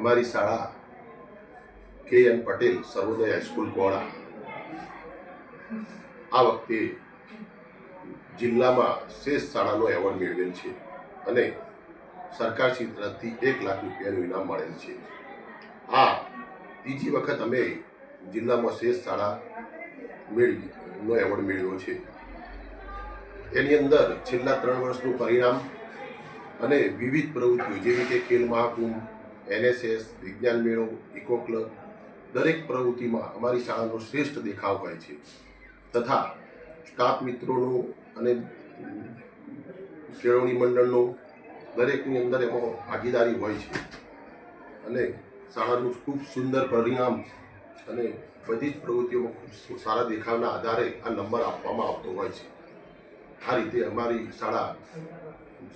અમારી શાળા K N Patel Sarvodaya high school Koda આ વખતે જિલ્લામાં શ્રેષ્ઠ શાળાનો એવોર્ડ મેળવેલ છે અને સરકારશ્રી તરફથી એક લાખ રૂપિયાનું ઇનામ મળેલ છે. આ ત્રીજી વખત અમે જિલ્લામાં શ્રેષ્ઠ શાળા મેળવી નો એવોર્ડ મેળવ્યો છે. એની અંદર છેલ્લા ત્રણ વર્ષનું પરિણામ અને વિવિધ પ્રવૃત્તિઓ, જેવી કે ખેલ મહાકુંભ એનએસએસ, વિજ્ઞાન મેળો, ઇકો ક્લબ દરેક પ્રવૃત્તિમાં અમારી શાળાનો શ્રેષ્ઠ દેખાવ હોય છે. તથા સ્ટાફ મિત્રોનું અને કેળવણી મંડળનો દરેકની અંદર એમાં ભાગીદારી હોય છે. અને શાળાનું ખૂબ સુંદર પરિણામ અને બધી જ પ્રવૃત્તિઓમાં ખૂબ સારા દેખાવના આધારે આ નંબર આપવામાં આવતો હોય છે. આ રીતે અમારી શાળા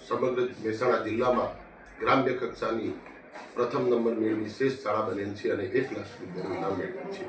સમગ્ર મહેસાણા જિલ્લામાં ગ્રામ્ય કક્ષાની પ્રથમ નંબર મેળવી શ્રેષ્ઠ શાળા છે અને એક લાખ રૂપિયાનું ઇનામ મેળવ્યું છે.